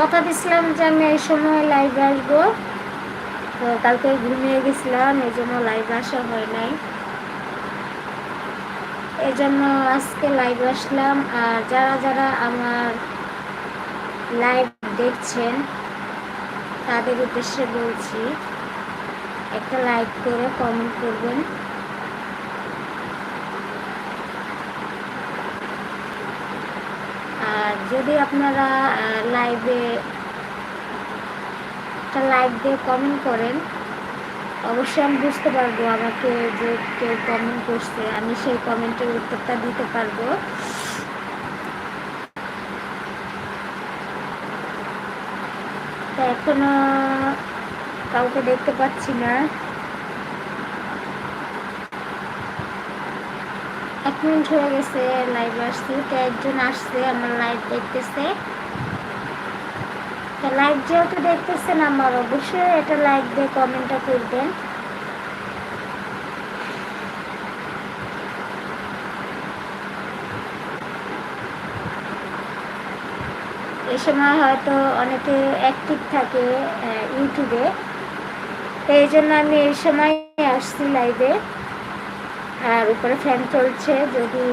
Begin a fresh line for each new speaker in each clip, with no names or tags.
কথা দিছিলাম যে আমি এই সময় লাইভে আসব। তো কালকে ঘুমিয়ে গেছিলাম, এই জন্য লাইভে আসা হয় নাই। এই জন্য আজকে লাইভ আসলাম। আর যারা যারা আমার লাইভ দেখছেন, তাদের উদ্দেশ্যে বলছি, একটা লাইক করে কমেন্ট করবেন আর যদি আপনারা লাইভে একটা লাইক দিয়ে কমেন্ট করেন, অবশ্যই আমি বুঝতে পারব আমাকে যে কেউ কমেন্ট করছে। আমি সেই কমেন্টের উত্তরটা দিতে পারব। তো এখনও কাউকে দেখতে পাচ্ছি না। এক মিনিট হয়ে গেছে লাইভ আসছি, তো একজন আসছে, আমার লাইভ দেখতেছে। তো লাইভ যেহেতু দেখতেছেন আমার, অবশ্যই এটা লাইক দিয়ে কমেন্টটা করবেন। এ সময় হয়তো অনেকে অ্যাক্টিভ থাকে ইউটিউবে এই জন্য আমি এই সময় আসছি লাইভে আর উপরে ফ্যান চলছে। যদি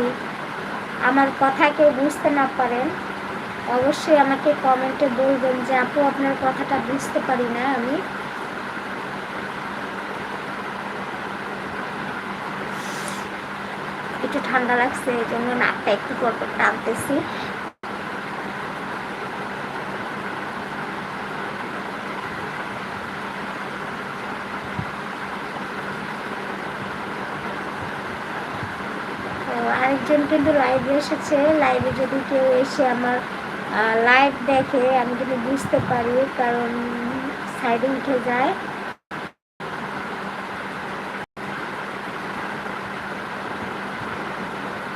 আমার কথা কেউ বুঝতে না পারেন অবশ্যই আমাকে কমেন্টে বলবেন যে, আপু, আপনার কথাটা বুঝতে পারি না আমি। একটু ঠান্ডা লাগছে, এই জন্য নাকটা একটু পর পর টানতেছি। আরেকজন কিন্তু লাইভে এসেছে লাইভে যদি কেউ এসে আমার লাইভ দেখে, আমি কিন্তু বুঝতে পারি, কারণ সাইডে উঠে যায়।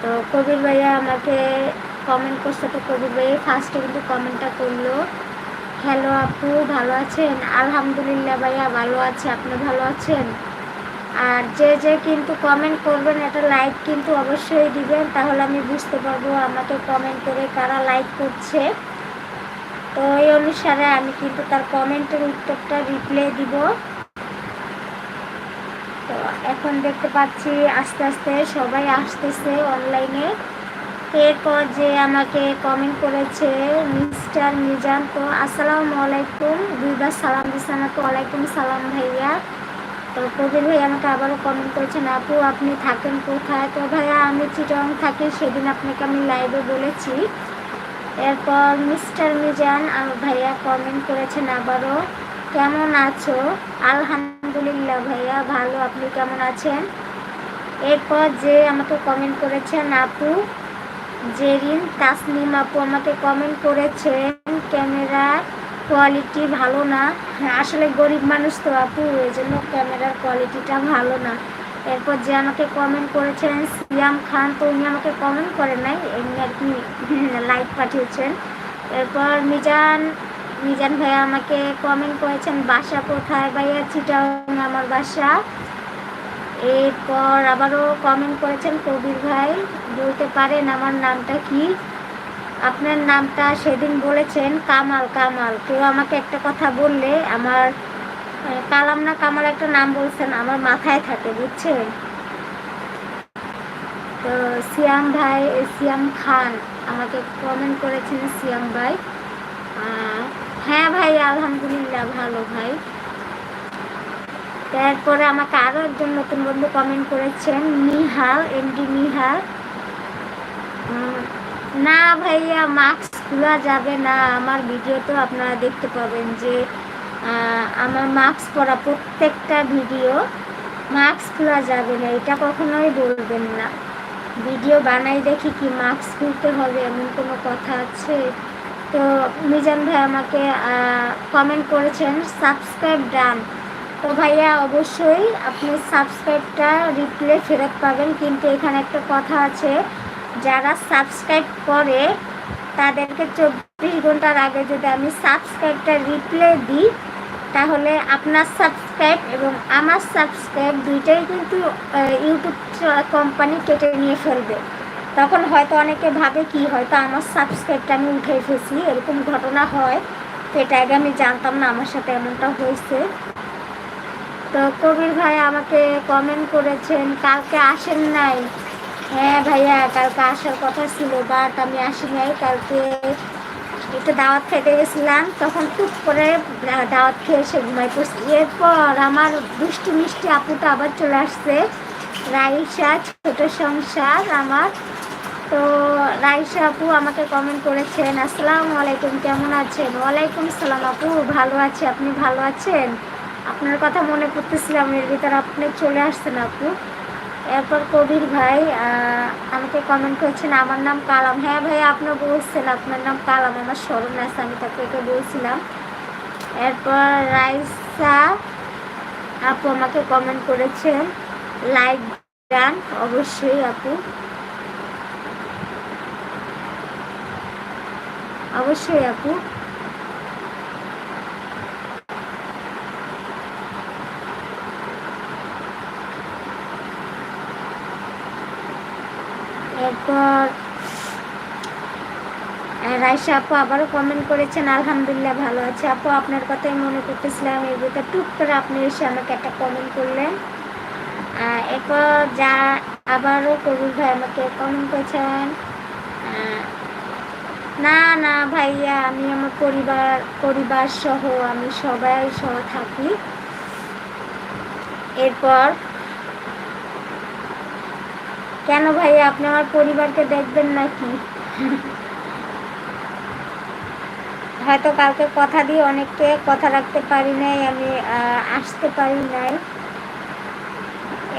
তো কবির ভাইয়া আমাকে কমেন্ট করছে, তো কবির ভাইয়া ফার্স্টে কিন্তু কমেন্টটা করল। হ্যালো আপু, ভালো আছেন? আলহামদুলিল্লাহ ভাইয়া, ভালো আছে। আপনি ভালো আছেন? আর যে যে কিন্তু কমেন্ট করবেন, একটা লাইক কিন্তু অবশ্যই দিবেন, তাহলে আমি বুঝতে পারব আমাকে কমেন্ট করে কারা লাইক করছে। তো এই অনুসারে আমি কিন্তু তার কমেন্টের উত্তরটা রিপ্লাই দিব। তো এখন দেখতে পাচ্ছি আস্তে আস্তে সবাই আসতেছে অনলাইনে এরপর যে আমাকে কমেন্ট করেছে মিস্টার মিজান তো, আসসালামু আলাইকুম। দুইবার সালাম আমাকে। ওয়ালাইকুম সালাম ভাইয়া। তো কবির ভাই আমাকে আবারও কমেন্ট করেছেন, আপু, আপনি থাকেন কোথায়? তো ভাইয়া, আমি চিটং থাকি, সেদিন আপনাকে আমি লাইভে বলেছি। এরপর মিস্টার মিজান ভাইয়া কমেন্ট করেছেন আবারও, কেমন আছো? আলহামদুলিল্লাহ ভাইয়া, ভালো। আপনি কেমন আছেন? এরপর যে আমাকে কমেন্ট করেছেন, আপু, জেরিন তাসনিম আপু আমাকে কমেন্ট করেছেন ক্যামেরা কোয়ালিটি ভালো না। হ্যাঁ আসলে গরিব মানুষ তো আপু, এই জন্য ক্যামেরার কোয়ালিটিটা ভালো না। এরপর যে আমাকে কমেন্ট করেছেন, সিয়াম খান, তো উনি আমাকে কমেন্ট করেন নাই, এমনি আর কি লাইক পাঠিয়েছেন। এরপর মিজান মিজান ভাইয়া আমাকে কমেন্ট করেছেন, বাসা কোথায় ভাইয়া? চিটাং আমার বাসা। এরপর আবারও কমেন্ট করেছেন, কবির ভাই, বলতে পারেন আমার নামটা কি? আপনার নামটা সেদিন বলেছেন কামাল কামাল। কেউ আমাকে একটা কথা বললে আমার কালাম না কামাল একটা নাম বলছেন, আমার মাথায় থাকে, বুঝছেন? তো সিয়াম ভাই, সিয়াম খান আমাকে কমেন্ট করেছেন, সিয়াম ভাই। হ্যাঁ ভাই, আলহামদুলিল্লাহ, ভালো ভাই। তারপরে আমাকে আরও একজন নতুন বন্ধু কমেন্ট করেছেন, নিহাল এমডি নিহাল। না ভাইয়া মাস্ক খোলা যাবে না। আমার ভিডিওতেও আপনারা দেখতে পাবেন যে আমার মাস্ক পরা প্রত্যেকটা ভিডিও মাস্ক খোলা যাবে না। এটা কখনোই বলবেন না। ভিডিও বানাই দেখি কি মাস্ক খুলতে হবে, এমন কোনো কথা আছে? তো মিজান ভাই আমাকে কমেন্ট করেছেন সাবস্ক্রাইব ডান তো ভাইয়া, অবশ্যই আপনি সাবস্ক্রাইবটা রিপ্লে ফেরত পাবেন। কিন্তু এখানে একটা কথা আছে যারা সাবস্ক্রাইব করে, তাদেরকে চব্বিশ ঘণ্টার আগে যদি আমি সাবস্ক্রাইবটা রিপ্লে দিই, তাহলে আপনার সাবস্ক্রাইব এবং আমার সাবস্ক্রাইব দুইটাই কিন্তু ইউটিউব কোম্পানি কেটে নিয়ে ফেলবে। তখন হয়তো অনেকে ভাবে কি, হয়তো আমার সাবস্ক্রাইবটা আমি উঠে ফেলছি, এরকম ঘটনা হয়। তো এটা আগে আমি জানতাম না, আমার সাথে এমনটা হয়েছে। তো কবির ভাই আমাকে কমেন্ট করেছেন, কালকে আসেন নাই। হ্যাঁ ভাইয়া, কালকে আসার কথা ছিল বাট আমি আসি নাই। কালকে একটু দাওয়াত খেতে গেছিলাম, তখন টুক করে দাওয়াত খেয়ে এসে ঘুমাই পড়ছি। এরপর আমার দুষ্টু মিষ্টি আপুটা আবার চলে আসছে, রাইসা, ছোট সংসার আমার। তো রাইসা আপু আমাকে কমেন্ট করেছেন, আসসালামু আলাইকুম, কেমন আছেন? ওয়ালাইকুম সালাম আপু, ভালো আছি। আপনি ভালো আছেন? আপনার কথা মনে করতেছিলাম এর ভিতরে আপনি চলে আসছেন আপু। এরপর কবির ভাই আমাকে কমেন্ট করেছেন, আমার নাম কালাম। হ্যাঁ ভাই আপনি বলছেন, আপনার নাম কালাম। আমার স্মরণ আছে, আমি তাকে এটা বলছিলাম। এরপর রাইসা আপু আমাকে কমেন্ট করেছেন লাইক দেন, অবশ্যই আপু। অবশ্যই আপু। এরপর রাইসা আপু আবারও কমেন্ট করেছেন, আলহামদুলিল্লাহ ভালো আছে। আপু, আপনার কথাই মনে করতেছিলাম এর ভিতরে টুক করে আপনি এসে আমাকে একটা কমেন্ট করলেন। এরপর যা আবারও কবির ভাই আমাকে কমেন্ট করেছেন না না ভাইয়া, আমি আমার পরিবার পরিবার সহ আমি সবাই সহ থাকি। এরপর কেন ভাইয়া আপনি আমার পরিবারকে দেখবেন নাকি? হয়তো কালকে কথা দিয়ে অনেককে কথা রাখতে পারি নাই, আমি আসতে পারি নাই।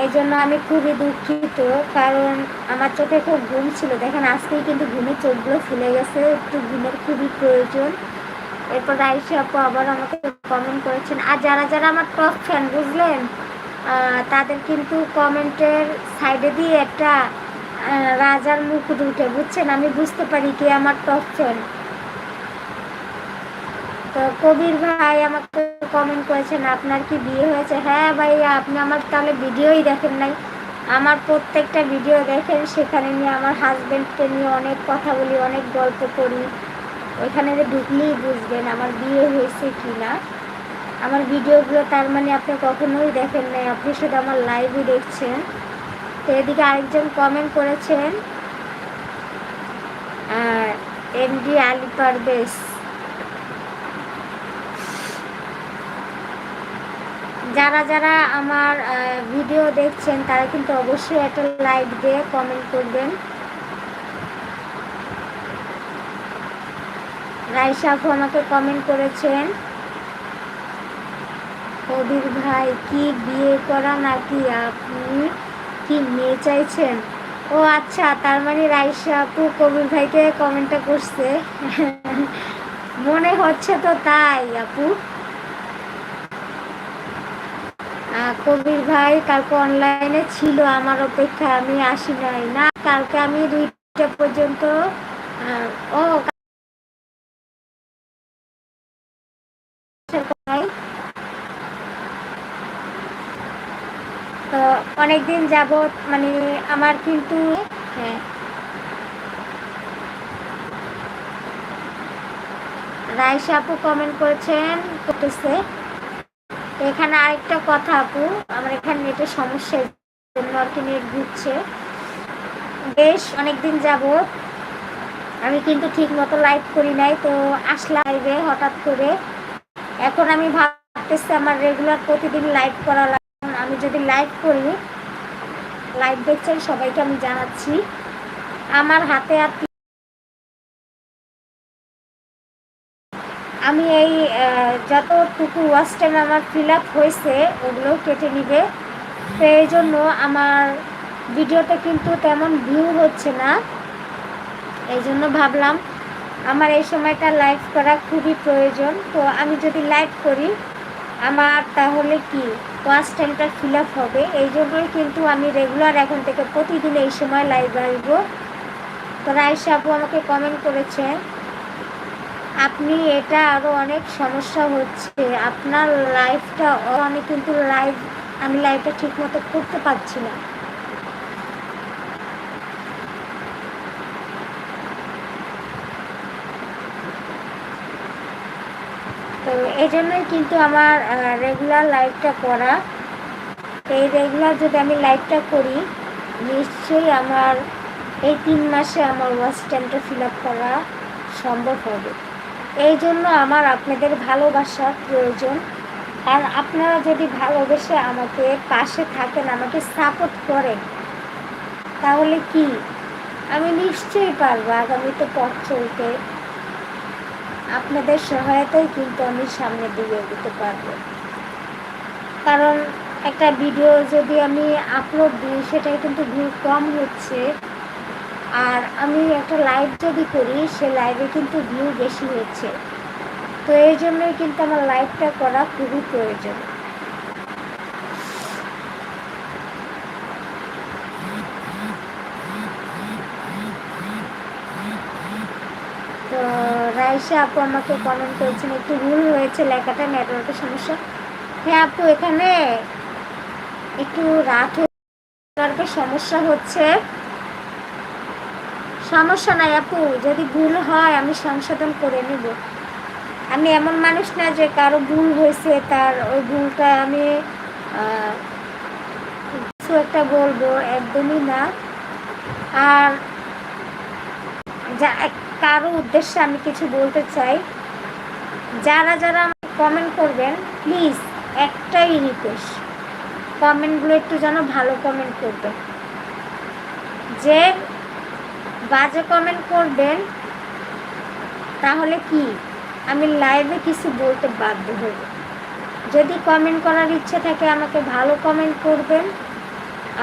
এই জন্য আমি খুবই দুঃখিত, কারণ আমার চোখে খুব ঘুম ছিল। দেখেন, আজকেই কিন্তু ঘুমের চোখগুলো ফুলে গেছে, একটু ঘুমের খুবই প্রয়োজন। এরপর আইসি আপু আবার আমাকে কমেন্ট করেছেন, আর যারা যারা আমার টপ ফ্যান বুঝলেন? তাদের কিন্তু কমেন্টের সাইডে দিয়ে একটা রাজার মুখ উঠে বুঝছেন? আমি বুঝতে পারি কি আমার টপ ফ্যান তো কবির ভাই আমাকে কমেন্ট করেছেন, আপনার কি বিয়ে হয়েছে? হ্যাঁ ভাই আপনি আমার তাহলে ভিডিওই দেখেন নাই। আমার প্রত্যেকটা ভিডিও দেখেন, সেখানে নিয়ে আমার হাজব্যান্ডকে নিয়ে অনেক কথা বলি, অনেক গল্প করি। ওইখানে ঢুকলেই বুঝবেন আমার বিয়ে হয়েছে কি না আমার ভিডিওগুলো তার মানে আপনি কখনোই দেখেন নাই। আপনি শুধু আমার লাইভই দেখছেন। তো এদিকে আরেকজন কমেন্ট করেছেন এমডি আলি পারবেশ যারা যারা আমার ভিডিও দেখছেন, তারা কিন্তু অবশ্যই একটা লাইক দিয়ে কমেন্ট করবেন। রাইসাফু আমাকে কমেন্ট করেছেন। কবির ভাই কি বিয়ে করা নাকি আপনি কি মেয়ে চাইছেন? ও আচ্ছা তার মানে রাইসা আপু কবির ভাইকে কমেন্টটা করছে। মনে হচ্ছে তো তাই, আপু। কবির ভাই কালকে অনলাইনে ছিল, আমার অপেক্ষা আমি আসি নাই। না, কালকে আমি দুইটা পর্যন্ত ও তো অনেকদিন যাবৎ মানে আমার কিন্তু হ্যাঁ। রাইসা আপু কমেন্ট করেছেন, করতেছে। এখানে আরেকটা কথা আপু, আমার এখানে নেটের সমস্যার জন্য আর কি নেট ঘুরছে। বেশ অনেকদিন যাব আমি কিন্তু ঠিক মতো লাইভ করি নাই, তো আসলাম লাইভে হঠাৎ করে। এখন আমি ভাবতেছি আমার রেগুলার প্রতিদিন লাইভ করা আমি যদি লাইভ করি লাইভ দেখছেন, সবাইকে আমি জানাচ্ছি। আমার হাতে আর আমি এই যতটুকু ওয়াচ টাইম আমার ফিল আপ হয়েছে ওগুলো কেটে নিবে। তো এই জন্য আমার ভিডিওতে কিন্তু তেমন ভিউ হচ্ছে না। এই জন্য ভাবলাম, আমার এই সময়টা লাইভ করা খুবই প্রয়োজন। তো আমি যদি লাইভ করি আমার তাহলে কি? ক্লাস টাইমটা ফিল আপ হবে। এই জন্যই কিন্তু আমি রেগুলার এখন থেকে প্রতিদিন এই সময় লাইভ আসব। তো রাইসা আপু আমাকে কমেন্ট করেছে, আপনি এটা আরও অনেক সমস্যা হচ্ছে। আপনার লাইফটা অনেক কিন্তু লাইভ আমি লাইফটা ঠিক মতো করতে পারছি না। তো এই জন্যই কিন্তু আমার রেগুলার লাইভটা করা। এই রেগুলার যদি আমি লাইভটা করি, নিশ্চয়ই আমার এই তিন মাসে আমার ওয়াচ টাইমটা ফিল আপ করা সম্ভব হবে। এই জন্য আমার আপনাদের ভালোবাসার প্রয়োজন। আর আপনারা যদি ভালোবেসে আমাকে পাশে থাকেন, আমাকে সাপোর্ট করেন, তাহলে কি? আমি নিশ্চয়ই পারব আগামীতে পথ চলতে। আপনাদের সহায়তাই কিন্তু আমি সামনে দিকে দিতে পারব। কারণ একটা ভিডিও যদি আমি আপলোড দিই, সেটাই কিন্তু ভিউ কম হচ্ছে। আর আমি একটা লাইভ যদি করি, সে লাইভে কিন্তু ভিউ বেশি হচ্ছে। তো এই জন্যই কিন্তু আমার লাইভটা করা খুবই প্রয়োজন তো রাইসা আপু আমাকে কমেন্ট করেছেন, একটু ভুল হয়েছে লেখাটা, নেটওয়ার্কের সমস্যা। হ্যাঁ আপু, এখানে একটু রাত নেটওয়ার্কের সমস্যা হচ্ছে। সমস্যা নাই আপু, যদি ভুল হয় আমি সংশোধন করে নেব। আমি এমন মানুষ না যে কারও ভুল হয়েছে, তার ওই ভুলটা আমি কিছু একটা বলব, একদমই না। আর যা কারও উদ্দেশ্যে আমি কিছু বলতে চাই। যারা যারা কমেন্ট করবেন প্লিজ একটাই রিকোয়েস্ট কমেন্টগুলো একটু যেন ভালো কমেন্ট করবেন যে বাজে কমেন্ট করবেন, তাহলে কি? আমি লাইভে কিছু বলতে বাধ্য হব। যদি কমেন্ট করার ইচ্ছে থাকে, আমাকে ভালো কমেন্ট করবেন।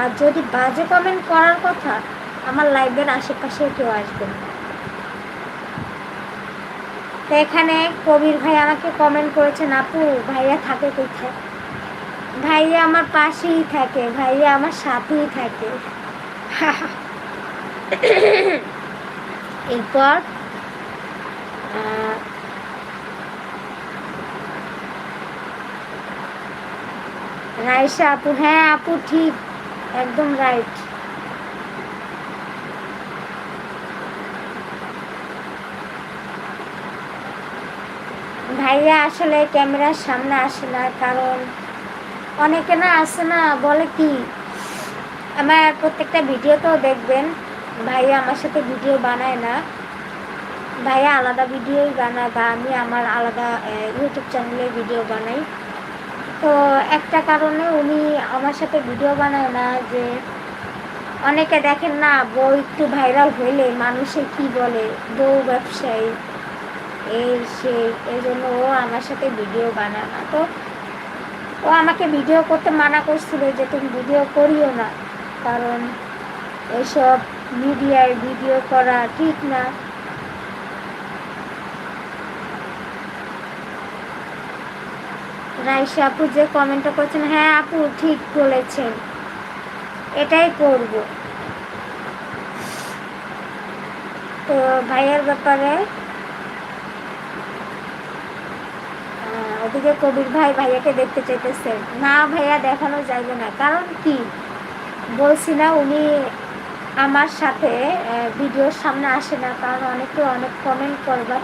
আর যদি বাজে কমেন্ট করার কথা, আমার লাইভের আশেপাশে কেউ আসবেন না। তো এখানে কবির ভাই আমাকে কমেন্ট করেছেন, আপু, ভাইয়া থাকে কোথায়? ভাইয়া আমার পাশেই থাকে, ভাইয়া আমার সাথেই থাকে। এরপর রাইসা আপু হ্যাঁ আপু, ঠিক, একদম রাইট ভাইয়া আসলে ক্যামেরার সামনে আসে না, কারণ অনেকে না আসে না, বলে কি, আমার প্রত্যেকটা ভিডিওতেও দেখবেন, ভাইয়া আমার সাথে ভিডিও বানায় না। ভাইয়া আলাদা ভিডিওই বানায় বা আমি আমার আলাদা ইউটিউব চ্যানেলে ভিডিও বানাই। তো একটা কারণে উনি আমার সাথে ভিডিও বানায় না যে, অনেকে দেখেন না, বউ একটু ভাইরাল হইলে মানুষে কি বলে? বউ ব্যবসায়ী। এই সেই এই ও আমার সাথে ভিডিও তো ও আমাকে ভিডিও করতে মানা করছিল যে তুমি ভিডিও করিও না, কারণ মিডিয়ায় ভিডিও করা ঠিক না। রাইসা আপু যে করছেন হ্যাঁ আপু ঠিক বলেছেন, এটাই করব। তো ভাইয়ার ব্যাপারে ওদিকে কবির ভাই ভাইয়াকে দেখতে চাইতেছে। না ভাইয়া দেখানো যাবে না। কারণ কি? বলছি না, উনি আমার সাথে ভিডিওর সামনে আসে না। কারণ অনেকে অনেক কমেন্ট করবার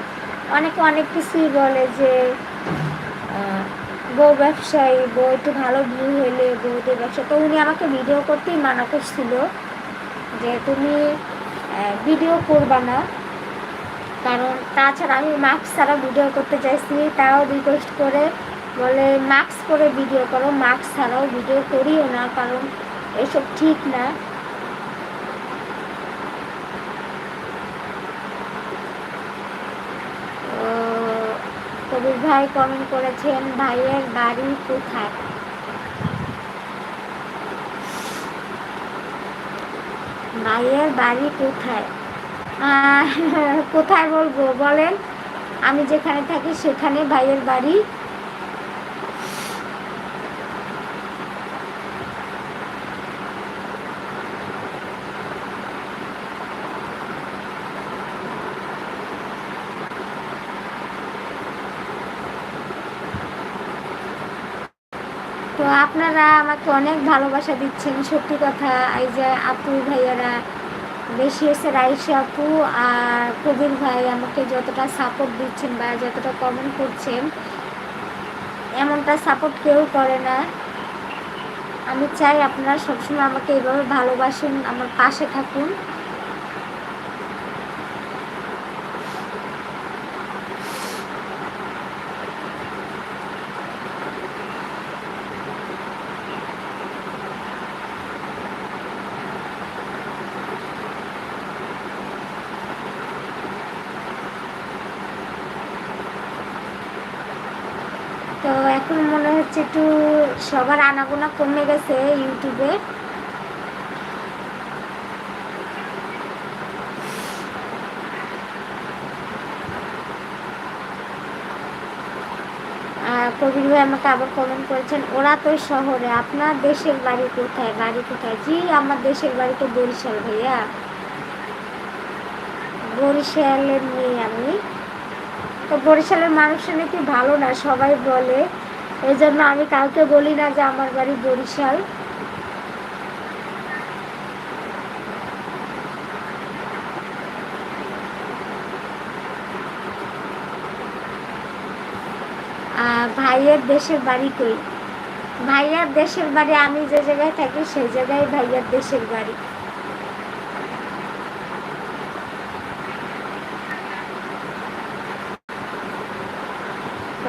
অনেকে অনেক কিছুই বলে যে বউ ব্যবসায়ী, বউ একটু ভালো ভিউ হলে বউদের ব্যবসা। তো উনি আমাকে ভিডিও করতেই মানা করছিল যে, তুমি ভিডিও করবা না। কারণ তাছাড়া আমি মাস্ক ছাড়া ভিডিও করতে চাইছি তাও রিকোয়েস্ট করে বলে মাস্ক করে ভিডিও করো মাস্ক ছাড়াও ভিডিও করিও না, কারণ এসব ঠিক না। কবির ভাই কমেন্ট করেছেন, ভাইয়ের বাড়ি কোথায়? ভাইয়ের বাড়ি কোথায়? কোথায় বলব? বলেন, আমি যেখানে থাকি সেখানে ভাইয়ের বাড়ি। তো আপনারা আমাকে অনেক ভালোবাসা দিচ্ছেন, সত্যি কথা। এই যে আপু ভাইয়ারা বেশি হয়েছে রাইসি আপু আর কবির ভাই আমাকে যতটা সাপোর্ট দিচ্ছেন বা যতটা কমেন্ট করছেন, এমনটা সাপোর্ট কেউ করে না। আমি চাই আপনারা সবসময় আমাকে এভাবে ভালোবাসুন, আমার পাশে থাকুন তো এখন মনে হচ্ছে একটু সবার আনাগোনা কমে গেছে ইউটিউবে। কবির ভাই আমাকে আবার কমেন্ট করেছেন, ওরা তো শহরে, আপনার দেশের বাড়ি কোথায়? বাড়ি কোথায়? জি, আমার দেশের বাড়ি তো বরিশাল ভাইয়া। বরিশালের মেয়ে আমি। তো বরিশালের মানুষের নাকি ভালো না, সবাই বলে। এই জন্য আমি কাউকে বলি না যে আমার বাড়ি বরিশাল। ভাইয়ের দেশের বাড়ি কই? ভাইয়ার দেশের বাড়ি, আমি যে জায়গায় থাকি সেই জায়গায় ভাইয়ার দেশের বাড়ি।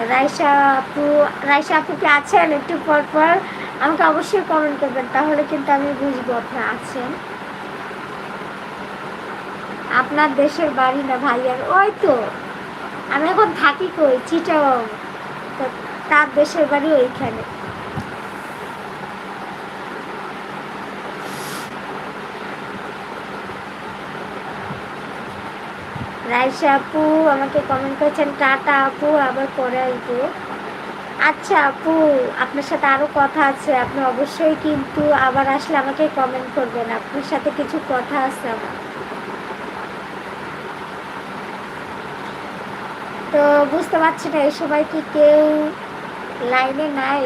রাইসা আপু রাইসা আপু কি আছেন একটু পর পর? আমাকে অবশ্যই কমেন্ট করবেন, তাহলে কিন্তু আমি বুঝব আপনার আছেন। আপনার দেশের বাড়ি না ভাইয়ার? ওই তো। আমি এখন থাকি কই? চিটাও তার দেশের বাড়ি ওইখানে। রাইসা আপু, আমাকে কমেন্ট করেছেন, টাটা আপু, আবার পরে আসব। আচ্ছা আপু, আপনার সাথে আরও কথা আছে, আপনি অবশ্যই কিন্তু আবার আসলে আমাকে কমেন্ট করবেন, আপনার সাথে কিছু কথা আছে আমার। তো বুঝতে পারছি না এই সবাই কি কেউ লাইনে নাই?